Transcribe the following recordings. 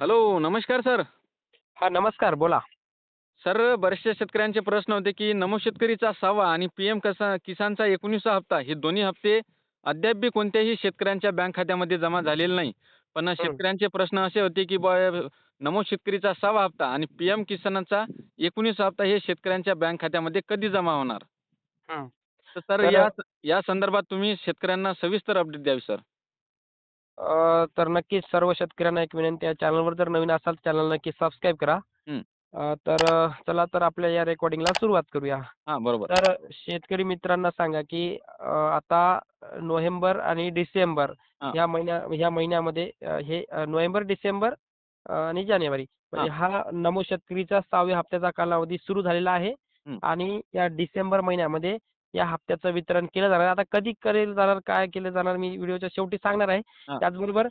Hello नमस्कार sir. हा नमस्कार बोला. सर बरेचशा शेतकऱ्यांचे प्रश्न होते की नमो शेतकरीचा सहावा आणि पी एम कसा किसानचा एकोणीसवा हप्ता हे दोन्ही हप्ते अद्याप बी कोणत्याही शेतकऱ्यांच्या बँक खात्यामध्ये जमा झालेले नाही. पण शेतकऱ्यांचे प्रश्न असे होते की बा नमो शेतकरीचा सहावा हप्ता आणि पी एम किसानचा एकोणीसवा हप्ता हे शेतकऱ्यांच्या बँक खात्यामध्ये कधी जमा होणार. तर सर या या संदर्भात तुम्ही शेतकऱ्यांना सविस्तर अपडेट द्यावी सर. तर नक्कीच सर्व शेतकऱ्यांना एक विनंती आहे. चॅनलवर जर नवीन असाल चॅनल नक्की सबस्क्राईब करा. अ, तर चला तर आपल्या या रेकॉर्डिंगला सुरुवात करूया. हां बरोबर. तर शेतकरी मित्रांना सांगा की अ, आता नोव्हेंबर आणि डिसेंबर हां. ह्या महिन्या ह्या महिन्यामध्ये अ, हे अ, नोव्हेंबर डिसेंबर अ, आणि जानेवारी. म्हणजे हा. नमो शेतकरीचा सहाव्या हप्त्याचा कालावधी सुरू झालेला आहे. हं. आणि या डिसेंबर महिन्यामध्ये या हप्त्याचं वितरण केलं जाणार. आता कधी केलं जाणार काय केलं जाणार मी व्हिडिओच्या शेवटी सांगणार आहे. त्याचबरोबर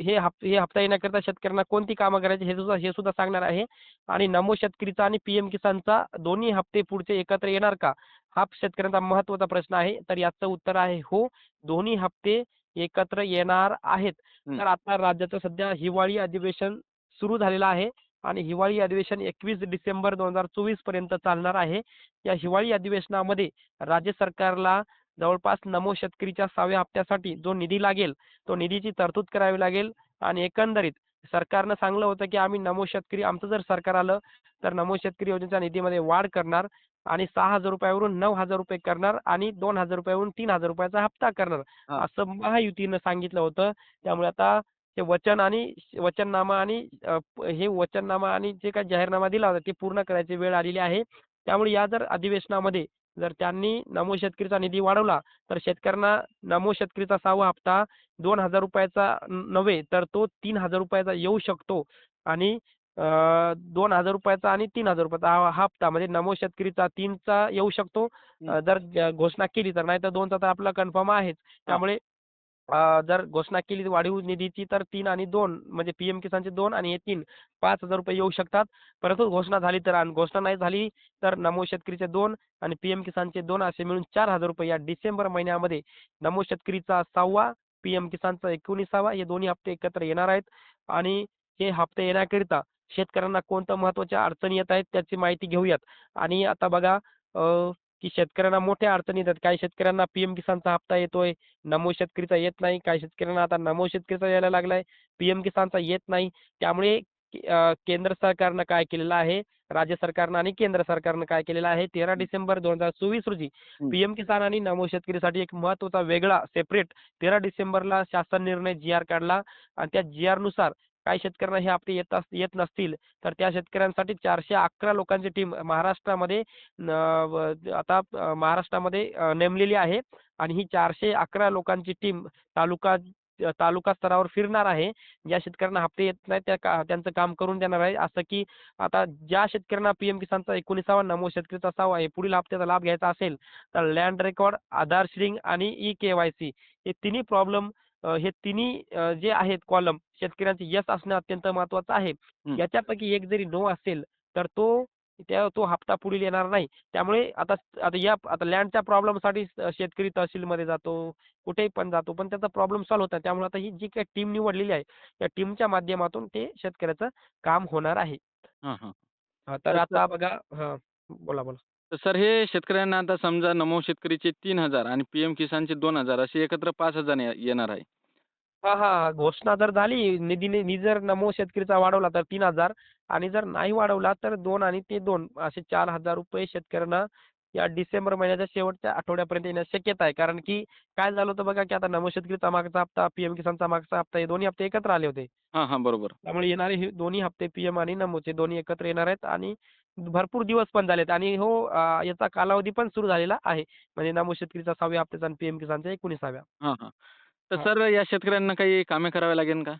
हे हे हप्ता येण्याकरता शेतकऱ्यांना कोणती कामं करायची हे सुद्धा हे सुद्धा सांगणार आहे. आणि नमो शेतकरीचा आणि पीएम किसानचा दोन्ही हप्ते पुढचे एकत्र येणार का? हा शेतकऱ्यांचा महत्त्वाचा प्रश्न आहे. तर याचं उत्तर आहे हो. दोन्ही हप्ते एकत्र येणार आहेत. तर आता राज्याचं सध्या हिवाळी अधिवेशन सुरू झालेलं आहे. आणि हिवाळी अधिवेशन एकवीस डिसेंबर दोन हजार चोवीसपर्यंत चालणार आहे. या हिवाळी अधिवेशनामध्ये राज्य सरकारला जवळपास नमो शेतकरीच्या सहाव्या हप्त्यासाठी जो निधी लागेल तो निधीची तरतूद करावी लागेल. आणि एकंदरीत सरकारनं सांगलं होतं की आम्ही नमो शेतकरी आमचं जर सरकार आलं तर नमो शेतकरी योजनेच्या निधीमध्ये वाढ करणार आणि सहा हजार रुपयावरून नऊ हजार रुपये करणार आणि दोन हजार रुपयावरून तीन हजार रुपयाचा हप्ता करणार. असं महायुतीनं सांगितलं होतं. त्यामुळे आता हे वचन आणि वचननामा आणि हे वचननामा आणि जे काही जाहीरनामा दिला होता ते पूर्ण करायची वेळ आलेली आहे. त्यामुळे या जर अधिवेशनामध्ये जर त्यांनी नमो शेतकरीचा निधी वाढवला तर शेतकऱ्यांना नमो शेतकरीचा सहावा हप्ता दोन हजार रुपयाचा नव्हे तर तो तीन हजार रुपयाचा येऊ शकतो. आणि दोन हजार रुपयाचा आणि तीन हजार रुपयाचा हा हप्ता म्हणजे नमो शेतकरीचा तीनचा येऊ शकतो. जर घोषणा केली तर नाही तर दोनचा तर आपला कन्फर्म आहेच. त्यामुळे जर घोषणा केली वाढीव निधीची तर तीन आणि दोन म्हणजे पीएम किसानचे दोन आणि हे तीन पाच हजार रुपये येऊ शकतात. परंतु घोषणा झाली तर आणि घोषणा नाही झाली तर नमो शेतकरीचे दोन आणि पीएम किसानचे दोन असे मिळून चार हजार रुपये या डिसेंबर महिन्यामध्ये नमो शेतकरीचा सहावा पीएम किसानचा एकोणीसावा हे दोन्ही हप्ते एकत्र येणार आहेत. आणि हे हप्ते येण्याकरिता शेतकऱ्यांना कोणत्या महत्त्वाच्या अडचणी येत आहेत त्याची माहिती घेऊयात. आणि आता बघा अं, की शेतकऱ्यांना मोठ्या अडचणी येतात. काही शेतकऱ्यांना पीएम किसानचा हप्ता येतोय. नमो शेतकरीचा येत नाही. काही शेतकऱ्यांना आता नमो शेतकरीचा यायला लागलाय. पीएम किसानचा येत नाही. त्यामुळे केंद्र सरकारनं काय केलेलं आहे? राज्य सरकारनं आणि केंद्र सरकारनं काय केलेलं आहे? तेरा डिसेंबर दोन हजार चोवीस रोजी. पीएम किसान आणि नमो शेतकरीसाठी एक महत्त्वाचा वेगळा सेपरेट तेरा डिसेंबरला शासन निर्णय जी आर काढला. आणि त्या जी आरनुसार काही शेतकऱ्यांना हे हप्ते येत अस- येत नसतील तर त्या शेतकऱ्यांसाठी चारशे अकरा लोकांची टीम महाराष्ट्रामध्ये आता महाराष्ट्रामध्ये नेमलेली आहे. आणि ही चारशे अकरा लोकांची टीम तालुका तालुका स्तरावर फिरणार आहे. ज्या शेतकऱ्यांना हप्ते येत नाही त्या का- त्यांचं काम करून देणार आहे. असं की आता ज्या शेतकऱ्यांना पीएम किसानचा एकोणीसावा नमो शेतकरीचा सहावा आहे पुढील हप्त्याचा लाभ घ्यायचा असेल तर लँड रेकॉर्ड आधार श्रिंग आणि ई के वाय सी हे तिन्ही प्रॉब्लेम हे तिन्ही जे आहेत कॉलम शेतकऱ्यांचे यस असणं अत्यंत महत्वाचं आहे. याच्यापैकी एक जरी नो असेल तर तो त्या तो हप्ता पुढील येणार नाही. त्यामुळे आता आता या आता लँडच्या प्रॉब्लेमसाठी शेतकरी तहसीलमध्ये जातो कुठेही पण जातो पण त्याचा प्रॉब्लेम सॉल्व्ह होत त्यामुळे आता ही जी काही टीम निवडलेली आहे त्या टीमच्या माध्यमातून ते शेतकऱ्याचं काम होणार आहे. तर आता बघा हा बोला बोला. तर सर हे शेतकऱ्यांना आता समजा नमो शेतकरीचे तीन हजार आणि पी एम किसानचे दोन हजार असे एकत्र पाच हजार येणार आहे. हा हा घोषणा जर झाली निधीने निधी जर नमो शेतकरीचा वाढवला तर तीन हजार आणि जर नाही वाढवला तर दोन आणि ते दोन असे चार हजार रुपये शेतकऱ्यांना या डिसेंबर महिन्याच्या शेवटच्या आठवड्यापर्यंत येण्याची शक्यता आहे. कारण की काय झालं होतं बघा की आता नमो शेतकरीचा मागचा हप्ता पीएम किसानचा मागचा हप्ता हे दोन्ही हप्ते एकत्र आले होते. हां हां. बरोबर. त्यामुळे येणारे हे दोन्ही हप्ते पीएम आणि नमोचे दोन्ही एकत्र येणार आहेत आणि भरपूर दिवस पण झालेत. आणि हो अं, याचा कालावधी पण सुरू झालेला आहे. म्हणजे नमो शेतकरीचा सहाव्या हप्त्याचा आणि पीएम किसानचा एकोणीसाव्या. हां हां. तर. सर या शेतकऱ्यांना काही कामे करावे लागेल का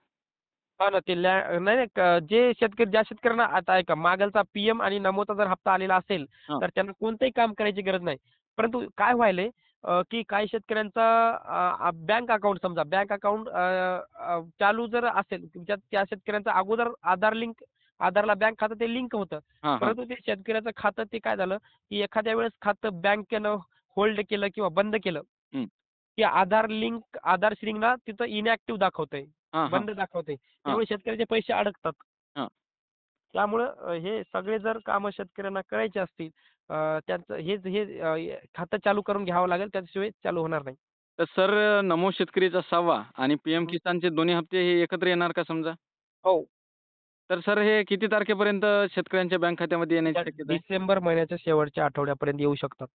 हा ना ते नाही नाही क- जे शेतकरी ज्या शेतकऱ्यांना आता ऐका मागलचा पीएम आणि नमोचा जर हप्ता आलेला असेल हा. तर त्यांना कोणतंही काम करायची गरज नाही परंतु काय व्हायलंय अं, की काही शेतकऱ्यांचा बँक अकाउंट समजा बँक अकाउंट चालू जर असेल त्या त्या शेतकऱ्यांचं अगोदर आधार लिंक आधारला बँक खातं ते लिंक होतं हां हां परंतु ते शेतकऱ्याचं खातं ते काय झालं की एखाद्या वेळेस खातं बँकेनं होल्ड केलं किंवा बंद केलं. की आधार लिंक आधार श्रिंगला तिथं इनॅक्टिव्ह दाखवतंय. बंद दाखवते त्यामुळे शेतकऱ्याचे पैसे अडकतात. त्यामुळं हे सगळे जर कामं शेतकऱ्यांना करायचे असतील त्यांचं हे हे खातं चालू करून घ्यावं लागेल त्याशिवाय चालू होणार नाही. तर सर नमो शेतकरीचा सहावा आणि पीएम. किसानचे दोन्ही हप्ते हे एकत्र येणार का समजा? हो. तर सर हे किती तारखेपर्यंत शेतकऱ्यांच्या बँक खात्यामध्ये येण्याची शक्यता डिसेंबर महिन्याच्या शेवटच्या आठवड्यापर्यंत येऊ शकतात.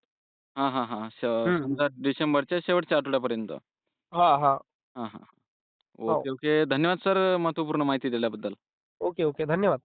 हां हां हां. श-. समजा डिसेंबरच्या शेवटच्या आठवड्यापर्यंत. हा हा. हां हां. हो. Okay okay. धन्यवाद सर महत्त्वपूर्ण माहिती दिल्याबद्दल. Okay okay. धन्यवाद.